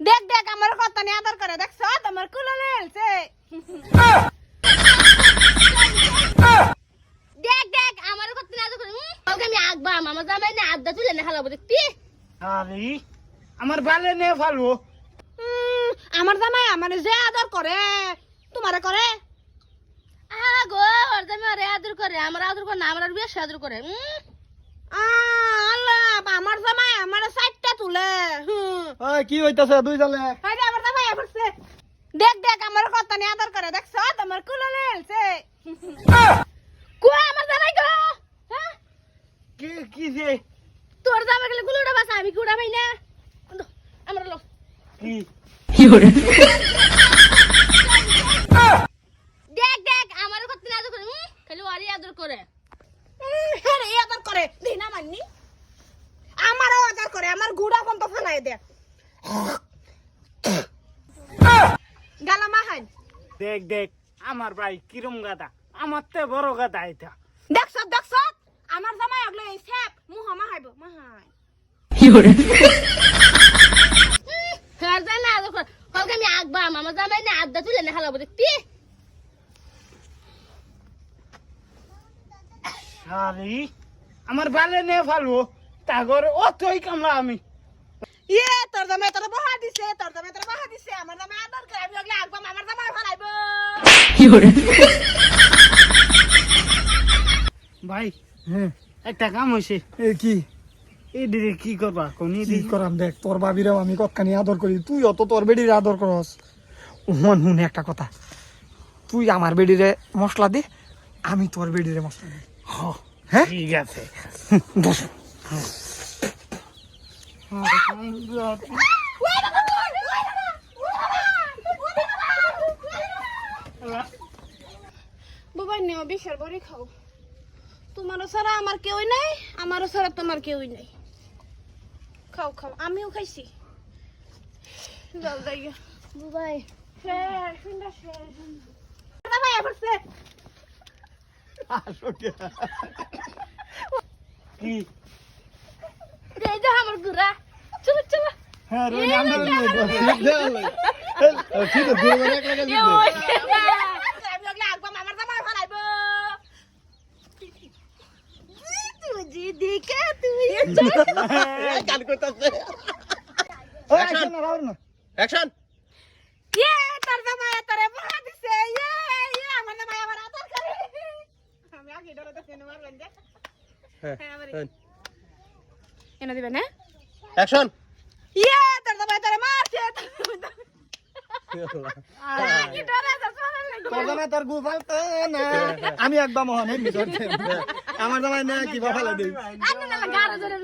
দেখ দেখ আমার কথা নিয়ে আদর করে দেখছ? তোমার কুলো লেলছে দেখ দেখ আমার কথা না তো কালকে আমি আগবা মামা জামাই না আড্ডা তুলে না খালাবো দেখতি? আরে আমার বালে নিয়ে ফালবো। আমার জামাই আমার যে আদর করে তোমারে করে? আগো ওর জামাই আরে আদর করে আমার আদর করে না আমার আর বেশি আদর করে উম, আ, আল্লাহ আমার জামাই আমার সাইডটা তুলে। কি হইতাছে? দুই জালে হাইরে আমার জামাই আসছে দেখ দেখ আমার কথা নিয়ে আদর করে। দেখছ তোমার কুলো লেলছে কো আমার জামাই গো। হ্যাঁ? কি কি যে? তোর জামাই গেলে গুলোটা বাসা আমি কুড়া ভাই না। আমরা লো কি? দেখ দেখ আমার কথা না আদর করে খালি ওরই আদর করে। উম, রে, এই আদর করে। দিই না মাননি। আমারও আদর করে আমার গুড়া কোন তো ফালাই দে। গালা মাহান দেখ দেখ আমার ভাই কিরম গাদা। আমার তে বড় গাদা এটা। দেখছ দেখছ আমার জামাই আগলে এই স্যাপ মুহ মাহাইব মাহাই ফের যায় না আদর করে কালকে আমি আগবা মামা জামাই না আড্ডা তুলে না খালাবো দেখতি? আরে আমার বালে নিয়ে ফালবো তাগর অতই কামলা আমি। ইয়ে তোর জামাই তোর বহা দিছে তোর জামাই তোর বহা দিছে। আমার জামাই আদর করে আমি আগলে আগবাম আমার জামাই ফালাইব। ভাই একটা কাম হয়েছে এ কি? এই দিদি কি করবা? কোনি কি করাম দেখ তোর বাবিরাও আমি কতখানি আদর করি। তুই অত তোর বেডিরে আদর করস। মন হুন একটা কথা। তুই আমার বেডিরে মশলা দে আমি তোর বেডিরে মশলা দিই হ্যাঁ? ঠিক আছে। বস। বুবাই নেও বিশাল বড়ি খাও। ছাড়া আমার কেউই নাই, আমারও ছাড়া তোমার কেউই নাই। খাও খাও, আমিও খাইছি। যাই বুবাই। কি? এই যে আমার গুড়া চলো চলো হ্যাঁ রোজ আমরা এ ওই না। আমি ওগুলো আঁকবাম, আমার জামাই ফালাইব। তুই দেখে তুই অ্যাকশন ইয়ে, তোর জামাই তোরে বহা দিছে। ইয়ে, ইয়ে, আমার জামাই আমার আদর করে। আমি আগে ডরে দেখে নেওয়ার লজ্জা। হ্যাঁ। এনে দিবেন, হ্যাঁ? অ্যাকশন ইয়ে, তোর জামাই তোরে মারছে। আমি একবার মহান আমার জামাই না কি বা দিই? না গাড়ো ধরে